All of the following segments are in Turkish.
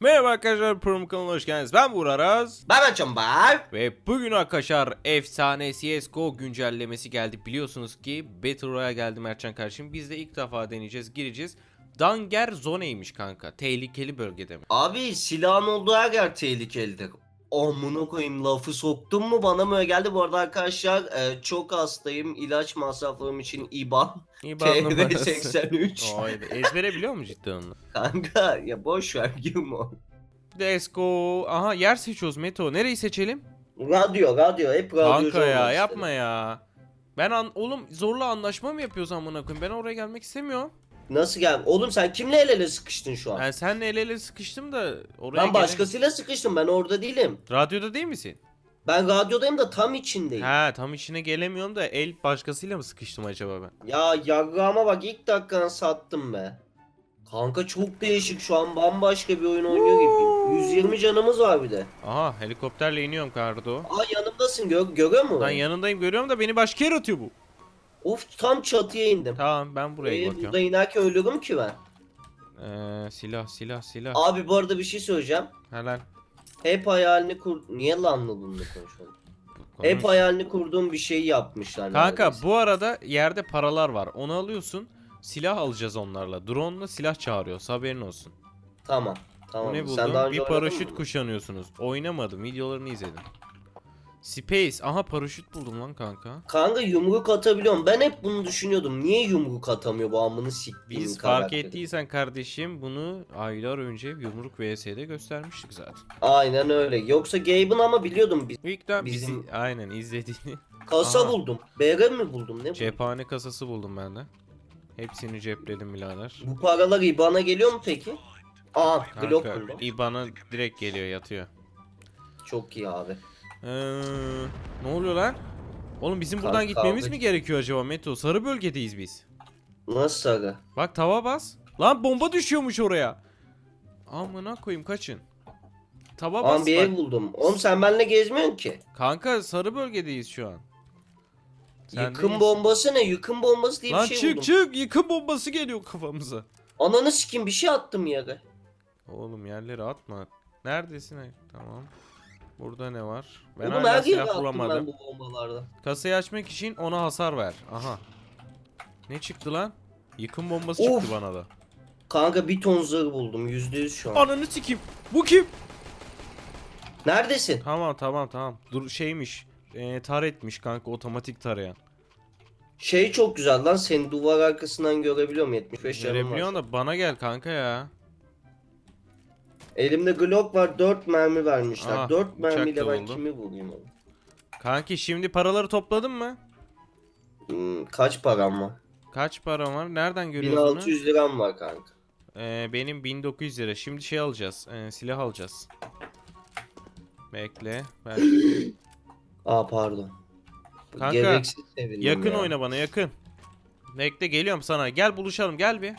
Merhaba arkadaşlar Prum kanalına hoş geldiniz. Ben Burak Araz. Ben açım var. Ve bugün arkadaşlar efsane CSGO güncellemesi geldi. Biliyorsunuz ki Battle Royale geldi Mertcan kardeşim. Biz de ilk defa deneyeceğiz, gireceğiz. Danger Zone'ymiş kanka. Tehlikeli bölgede mi? Abi silahın olduğu her yer tehlikelidir. Amına koyayım lafı soktun mu bana mı geldi? Bu arada arkadaşlar e, çok hastayım. İlaç masraflarım için IBAN. İban numarası. TR83. Oy, ezbere biliyor mu cidden onu? Kanka ya boş ver girme. o. Let's go. Aha yer seçiyoruz Meto. Nereyi seçelim? Radyo radyo hep radyocu Kanka ya yapma ya. Ben an oğlum zorla anlaşma mı yapıyoruz amına koyayım? Ben oraya gelmek istemiyorum. Nasıl gel? Oğlum sen kimle el ele sıkıştın şu an? Ben seninle el ele sıkıştım da oraya ben başkasıyla sıkıştım ben orada değilim. Radyoda değil misin? Ben radyodayım da tam içindeyim. Ha tam işine gelemiyorum da el başkasıyla mı sıkıştım acaba ben? Ya yarrağıma bak ilk dakikanı sattım be. Kanka çok değişik şu an bambaşka bir oyun oynuyor gibiyim. 120 canımız var bir de. Aha helikopterle iniyorum Kardo. Aa yanımdasın gör görüyor musun? Lan yanındayım görüyorum da beni başka yere atıyor bu. Of tam çatıya indim. Tamam ben buraya Ee, bakıyorum. burada inerken ölürüm ki ben. Ee, silah silah silah. Abi bu arada bir şey söyleyeceğim. Helal. Hep hayalini kur... Niye lanlı bununla konuşuyorum? Hep hayalini kurduğum bir şey yapmışlar. Kanka neredeyse. bu arada yerde paralar var. Onu alıyorsun. Silah alacağız onlarla. Drone'la silah çağırıyor. Haberin olsun. Tamam. Tamam. Bu ne Sen buldun? daha önce Bir oynadın paraşüt mı? kuşanıyorsunuz. Oynamadım. Videolarını izledim. Space. Aha paraşüt buldum lan kanka. Kanka yumruk atabiliyorum. Ben hep bunu düşünüyordum. Niye yumruk atamıyor bu amını siktiğim Biz fark karakteri? ettiysen kardeşim bunu aylar önce yumruk vs'de göstermiştik zaten. Aynen öyle. Yoksa Gabe'ın ama biliyordum. Biz İlk bizi Bizim- aynen izlediğini kasa Aha. buldum. BR mi buldum? Ne buldum? cephane kasası buldum ben de. Hepsini cepledim birader. Bu paralar IBAN'a geliyor mu peki? Aa Glock Kanka buldum. IBAN'a direkt geliyor yatıyor. Çok iyi abi. Ee, ne oluyor lan? Oğlum bizim buradan Kanka gitmemiz abi. mi gerekiyor acaba Meto? Sarı bölgedeyiz biz. Nasıl sarı? Bak tava bas. Lan bomba düşüyormuş oraya. Amına koyayım kaçın. Tava bas Aa bir bak. ev buldum. Oğlum sen benimle gezmiyorsun ki. Kanka sarı bölgedeyiz şu an. Sen Yıkım değilsin. bombası ne? Yıkım bombası diye Lan bir şey çık buldum. çık yıkım bombası geliyor kafamıza. Ananı sikim bir şey attım yere. Oğlum yerlere atma. Neredesin? Tamam. Burada ne var? Ben Oğlum hala her yere silah attım bulamadım. ben bu bombalarda. Kasayı açmak için ona hasar ver. Aha. Ne çıktı lan? Yıkım bombası Of. çıktı bana da. Kanka bir ton zırh buldum. Yüzde yüz şu an. Ananı sikeyim. Bu kim? Neredesin? Tamam tamam tamam. Dur şeymiş. E, tar etmiş kanka otomatik tarayan. Şey çok güzel lan. Seni duvar arkasından görebiliyorum. 75 canım Görebiliyorsun var. da bana gel kanka ya. Elimde Glock var. 4 mermi vermişler. Aha, 4 bıçak mermiyle ben buldum. kimi vurayım oğlum? Kanki şimdi paraları topladın mı? Hmm, kaç param var? Kaç param var? Nereden görüyorsun onu? 1600 liram var kanka. Ee, benim 1900 lira. Şimdi şey alacağız. ee, silah alacağız. Bekle. Ben... Aa pardon. Kanka, Gereksiz yakın ya. oyna bana yakın. Bekle geliyorum sana. Gel buluşalım gel bir.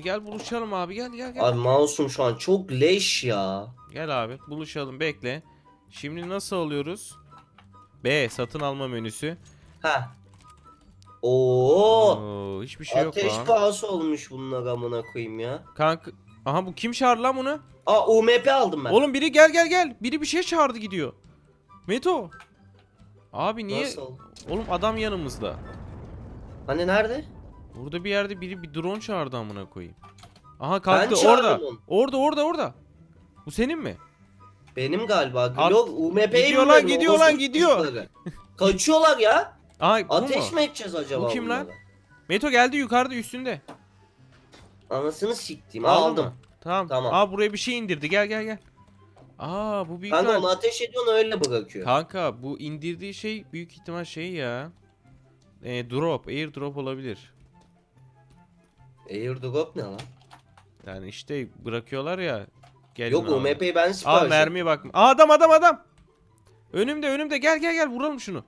Gel buluşalım abi gel gel gel. Abi mouse'um şu an çok leş ya. Gel abi buluşalım bekle. Şimdi nasıl alıyoruz? B satın alma menüsü. Ha. Oo. Oo, hiçbir şey yok Ateş lan. pahası olmuş bunlar amına koyayım ya. Kanka aha bu kim çağırdı lan bunu? Aa UMP aldım ben. Oğlum biri gel gel gel. Biri bir şey çağırdı gidiyor. Meto. Abi niye? Nasıl? Oğlum adam yanımızda. Hani nerede? Burada bir yerde biri bir drone çağırdı amına koyayım. Aha kalktı çağırdım orada. onu. Orada orada orada. Bu senin mi? Benim galiba. Glock UMP'yi Gidiyor lan, gidiyor lan, gidiyor. Kaçıyorlar ya. Aha Ateş mi edeceğiz acaba Bu kim lan? Meto geldi yukarıda üstünde. Anasını siktiğim. Aldım. mı? Tamam. Tamam. Aa buraya bir şey indirdi. Gel gel gel. Aa bu büyük Kanka ihtimal- onu ateş ediyorsun öyle bırakıyor. Kanka bu indirdiği şey büyük ihtimal şey ya. E, drop, air drop olabilir. Airdrop ne lan? Yani işte bırakıyorlar ya. Gelin Yok abi. UMP'yi ben sipariş ettim. mermiye bak. Aa, adam adam adam. Önümde önümde gel gel gel vuralım şunu.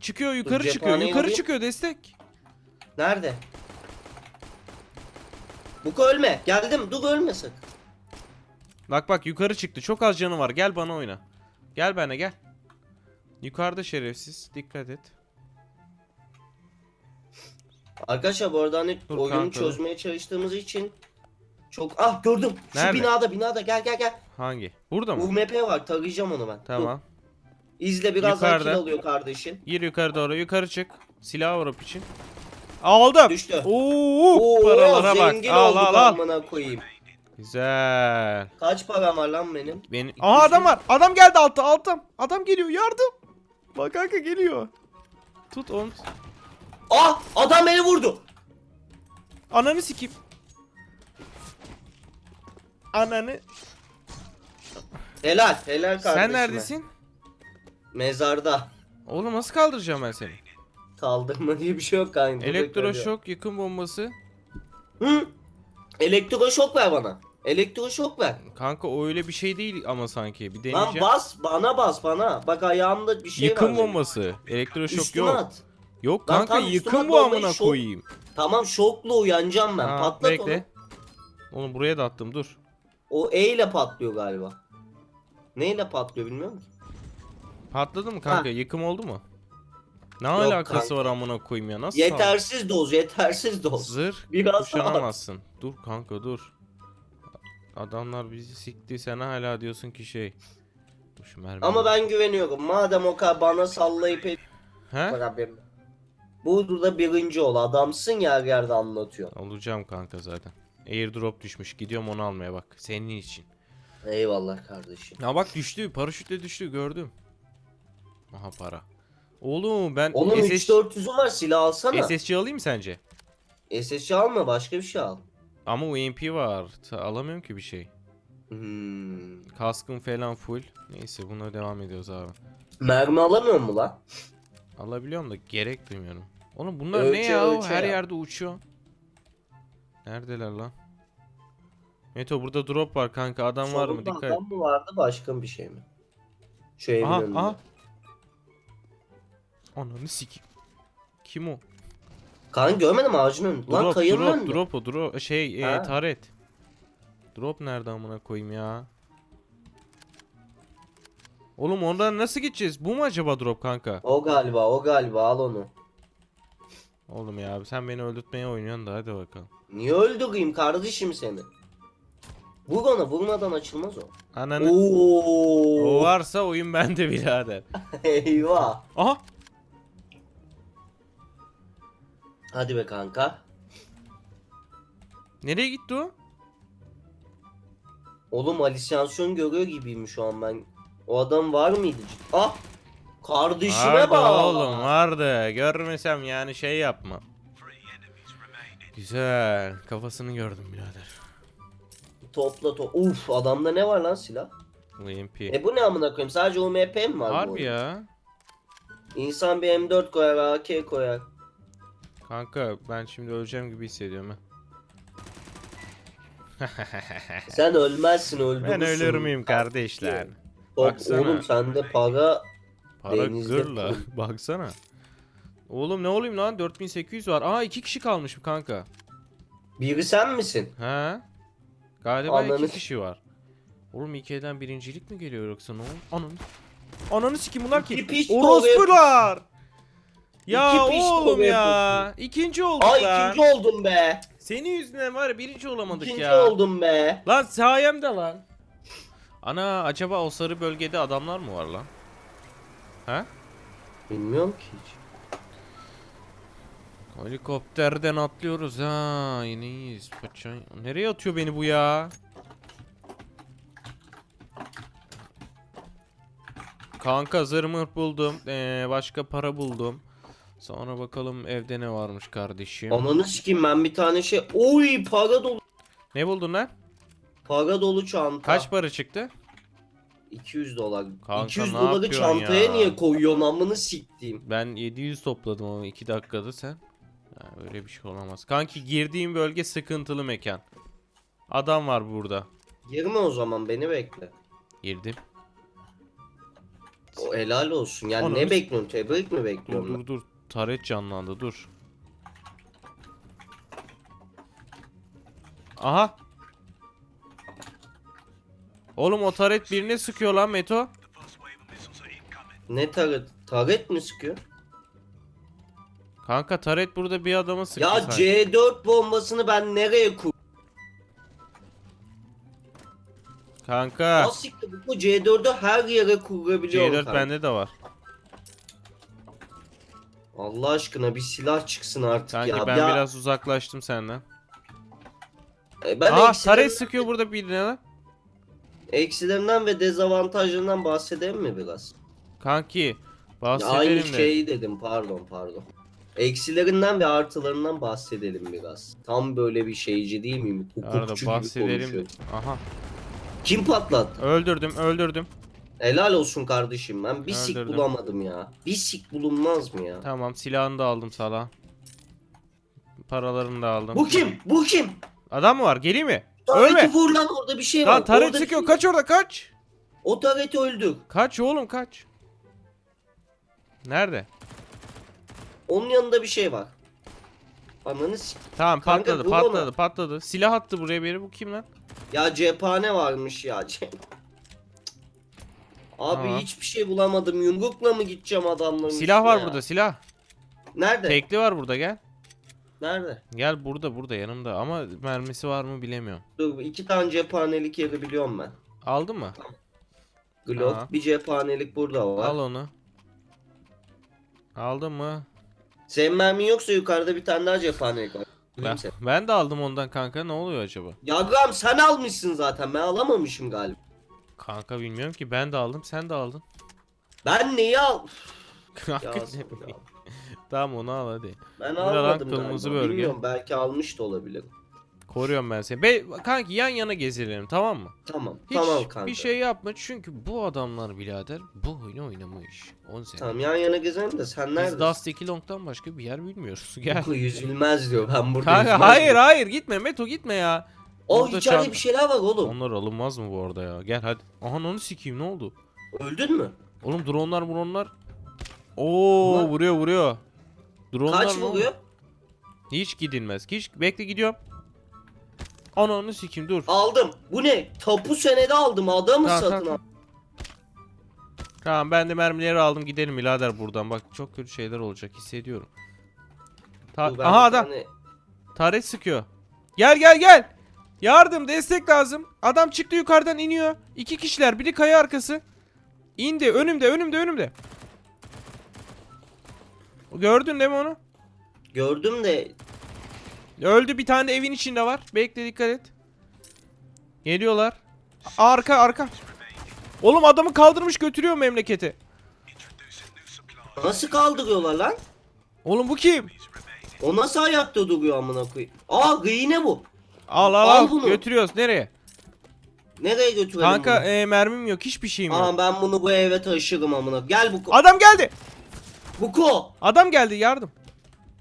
Çıkıyor yukarı çıkıyor. cephaneyi Yukarı alayım. çıkıyor destek. Nerede? Buko ölme. Geldim. Dur ölme sakın. Bak bak yukarı çıktı. Çok az canı var. Gel bana oyna. Gel bana gel. Yukarıda şerefsiz. Dikkat et. Arkadaşlar bu arada hani Dur oyunu kanka. çözmeye çalıştığımız için Çok ah gördüm. Şu Nerede? binada binada gel gel gel. Hangi? Burada mı? UMP var tarayacağım onu ben. Tamam. Dur, İzle biraz daha Yukarıda. kill alıyor kardeşin. Gir yukarı doğru. Yukarı çık. Silah var o için. Aldım. Düştü. Oo, Oo paralara bak. zengin Al olduk al al. amına koyayım. Güzel. Kaç param var lan benim? Benim... Aha adam var. Adam geldi altta altım. Adam geliyor yardım. Bak kanka geliyor. Tut onu. Ah adam beni vurdu. Ananı sikeyim. Ananı. Helal helal kardeşime. Sen neredesin? Mezarda. Oğlum nasıl kaldıracağım ben seni? Kaldırma diye bir şey yok kanka. Elektroşok, yıkım bombası. Hı? Elektroşok ver bana. Elektroşok ver. Kanka o öyle bir şey değil ama sanki. Bir Lan deneyeceğim. bas bana bas bana. Bak ayağımda bir şey var. yıkım bombası. Elektroşok Üstüme yok. at. Yok Lan kanka tam üstüme at bu bombayı, amına şok- koyayım. Tamam şokla uyanacağım ben. Ha, Patlat bekle. Oğlum buraya da attım dur. onu. O E ile patlıyor galiba. Neyle patlıyor bilmiyorum ki. Patladı mı kanka? Ha. Yıkım oldu mu? Ne Yok alakası kanka. var amına koyayım ya? Nasıl? Yetersiz doz, yetersiz doz. Zırh Biraz daha kuşanamazsın. Dur kanka dur. Adamlar bizi sikti sen hala diyorsun ki şey. Dur şu mermi. Ama ben güveniyorum. Madem o kadar bana sallayıp He? Bak abi. Burada birinci ol. Adamsın ya her yerde anlatıyor. Olacağım kanka zaten. Airdrop düşmüş. Gidiyorum onu almaya bak. Senin için. Eyvallah kardeşim. Ya bak düştü. Paraşütle düştü gördüm. Aha para. Oğlum ben Oğlum SS... 3-400'üm var silah alsana. SSC alayım mı sence? SSC alma başka bir şey al. Ama UMP var. Ta- Alamıyorum ki bir şey. Hmm. Kaskım falan full. Neyse buna devam ediyoruz abi. Mermi alamıyor mu lan? Alabiliyorum da gerek duymuyorum. Oğlum bunlar ne Ölçe, ya? ölçe Her ya. yerde uçuyor. Neredeler lan? Meto burada drop var kanka. Adam var mı? Solunda Dikkat et. Adam mı vardı başka bir şey mi? Şu evin Aha önünde. aha. Ananı sikeyim. Kim o? Kan görmedim ağacın önünde. Lan Drop, kayının drop, önünde. drop o, drop. Şey, e, taret. Drop nerede amına koyayım ya? Oğlum ondan nasıl gideceğiz? Bu mu acaba drop kanka? O galiba o galiba al onu. Oğlum ya sen beni öldürtmeye oynuyorsun da hadi bakalım. Niye öldüreyim kardeşim seni? Vur ona vurmadan açılmaz o. Ananı o Oo. varsa oyun bende birader. Eyvah. Aha Hadi be kanka. nereye gitti o? Oğlum halüsinasyon görüyor gibiyim şu an ben. O adam var mıydı? Ah! Kardeşime Vardı bak. oğlum vardı. Görmesem yani şey yapma. Güzel. Kafasını gördüm birader. Topla to. Uf adamda ne var lan silah? UMP. E bu ne amına koyayım? Sadece UMP mi var bu Harbi oyunda? ya. İnsan bir M4 koyar, AK koyar. Kanka ben şimdi öleceğim gibi hissediyorum ha. Sen ölmezsin öldürürsün. ben ölür müyüm kardeşler? Top, Baksana. Oğlum sende para Para Denizde gırla. Baksana. Oğlum ne olayım lan 4800 var. Aa iki kişi kalmış kanka. biri sen misin? Ha? Galiba Ananı- iki kişi var. Oğlum İK'den birincilik mi geliyor yoksa ne oldu? Ananı. Ananı sikim bunlar İki ki. piç Orospular. Ya İki piç oğlum ya. İkinci olduk Ay lan. ikinci oldum be. Senin yüzünden var ya birinci olamadık İkinci ya. oldum be. Lan sayemde lan. Ana acaba o sarı bölgede adamlar mı var lan? Ha? Bilmiyorum ki hiç. Helikopterden atlıyoruz ha. Yine iyiyiz. Paça. Nereye atıyor beni bu ya? Kanka zırmır buldum. Ee, başka para buldum. Sonra bakalım evde ne varmış kardeşim. Ananı sikeyim ben bir tane şey. Oy para dolu. Ne buldun lan? Para dolu çanta. Kaç para çıktı? 200 dolar. Kanka 200 ne doları yapıyorsun çantaya ya? niye koyuyorsun amını siktiğim. Ben 700 topladım ama 2 dakikada sen. Ya öyle bir şey olamaz. Kanki girdiğim bölge sıkıntılı mekan. Adam var burada. Girme o zaman beni bekle. Girdim. O helal olsun. Yani Ananı ne s- bekliyorsun? Tebrik mi Dur bekliyorsun? dur dur. Taret canlandı dur. Aha. Oğlum o taret birine sıkıyor lan Meto. Ne taret? Taret mi sıkıyor? Kanka taret burada bir adama sıktı Ya sanki. C4 bombasını ben nereye kur? Kanka. Asiktir bu C4'ü her yere kurabiliyorum. C4 kanka. bende de var. Allah aşkına bir silah çıksın artık Kanka ya. ben Ya, biraz uzaklaştım senden. e, ben Aa taret sıkıyor burada birine lan. Eksilerinden ve dezavantajlarından bahsedelim mi biraz? Kanki bahsedelim Aynı de. şeyi dedim pardon pardon. Eksilerinden ve artılarından bahsedelim biraz. Tam böyle bir şeyci değil miyim? Arada Hukukçu gibi bahsedelim. Aha Kim patlattı? öldürdüm öldürdüm. Helal olsun kardeşim ben bir sik Öldürdüm. bulamadım ya. Bir sik bulunmaz mı ya? Tamam silahını da aldım sala. Paralarını da aldım. Bu kim? Bu kim? Adam mı var? Geleyim mi? Tareti Ölme. vur lan orada bir şey var. Lan Orada sıkıyor. kim- Kaç orada kaç. O tareti öldür. Kaç oğlum kaç. Nerede? Onun yanında bir şey var. Ananı s- Tamam Kanka, patladı patladı patladı. Silah attı buraya biri. Bu kim lan? Ya cephane varmış ya. Ce- Abi Tamam. hiçbir şey bulamadım. Yumrukla mı gideceğim adamların Silah üstüne var ya? burada silah. Nerede? Tekli var burada gel. Nerede? Gel burada burada yanımda ama mermisi var mı bilemiyorum. Dur iki tane cephanelik yeri biliyorum ben. Aldın mı? Glock Aha. bir cephanelik burada var. Al onu. Aldın mı? Senin mermin yoksa yukarıda bir tane daha cephanelik var. Ben, ben de aldım ondan kanka. Ne oluyor acaba? Yagram sen almışsın zaten. Ben alamamışım galiba. Kanka bilmiyorum ki. Ben de aldım. Sen de aldın. Ben neyi al? Kanka ne bileyim. Tamam onu al hadi. Ben Bu ne lan? almadım Kırmızı galiba. bölge. Bilmiyorum belki almış da olabilir. Koruyorum ben seni. Be kanki yan yana gezelim tamam mı? Tamam. Hiç tamam kanka. bir şey yapma çünkü bu adamlar birader bu oyunu oynamış. 10 sene. Tamam yan yana gezelim de sen Biz neredesin? Dust 2 Long'dan başka bir yer bilmiyoruz. Gel. Bu yüzülmez diyor. Ben burada Kanka hayır diyor. hayır gitme Meto gitme ya. O Burada içeride çanta- bir şeyler var oğlum. Onlar alınmaz mı bu arada ya? Gel hadi. Aha onu sikeyim ne oldu? Öldün mü? Oğlum dronlar dronlar. Oo Bunlar- vuruyor vuruyor. Dronlar Kaç oldu? vuruyor? Hiç gidilmez. Hiç bekle gidiyorum. Ananı sikeyim dur. Aldım. Bu ne? Tapu senedi aldım. Adamı Tamam, satın tamam. al. Tamam ben de mermileri aldım gidelim birader buradan. Bak çok kötü şeyler olacak hissediyorum. Ta- Dur, Aha adam. tane- Taret sıkıyor. Gel gel gel. Yardım destek lazım. Adam çıktı yukarıdan iniyor. İki kişiler biri kaya arkası. İndi önümde önümde önümde. Gördün değil mi onu? Gördüm de Öldü bir tane de evin içinde var. Bekle dikkat et. Geliyorlar. Arka arka. Oğlum adamı kaldırmış götürüyor memleketi. nasıl kaldırıyorlar lan? Oğlum bu kim? O nasıl ayakta duruyor amına koyayım? Aa gıyne bu. Al al Al al. bunu. Götürüyoruz nereye? Nereye götürelim Kanka bunu? e, mermim yok hiçbir şeyim yok. Aa ben bunu bu eve taşırım amına. Gel bu Adam geldi. Buko. Adam geldi yardım.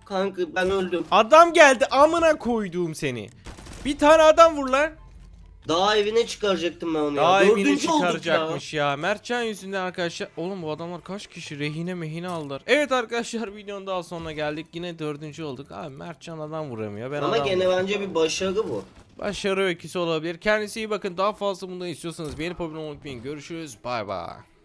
Kanka ben öldüm. Adam geldi amına koyduğum seni. Bir tane adam vur lan. Daha evine çıkaracaktım ben onu Daha ya. evini Dördüncü olduk çıkaracakmış ya. Mertcan yüzünden arkadaşlar. Oğlum bu adamlar kaç kişi rehine mehine aldılar. Evet arkadaşlar videonun daha sonuna geldik. Yine dördüncü olduk. Abi Mertcan adam vuramıyor. Ben Ama adam gene bence bir başarı bu. Başarı öyküsü olabilir. Kendinize iyi bakın. Daha fazla bundan istiyorsanız beğenip abone olmayı unutmayın. Görüşürüz. Bay bay.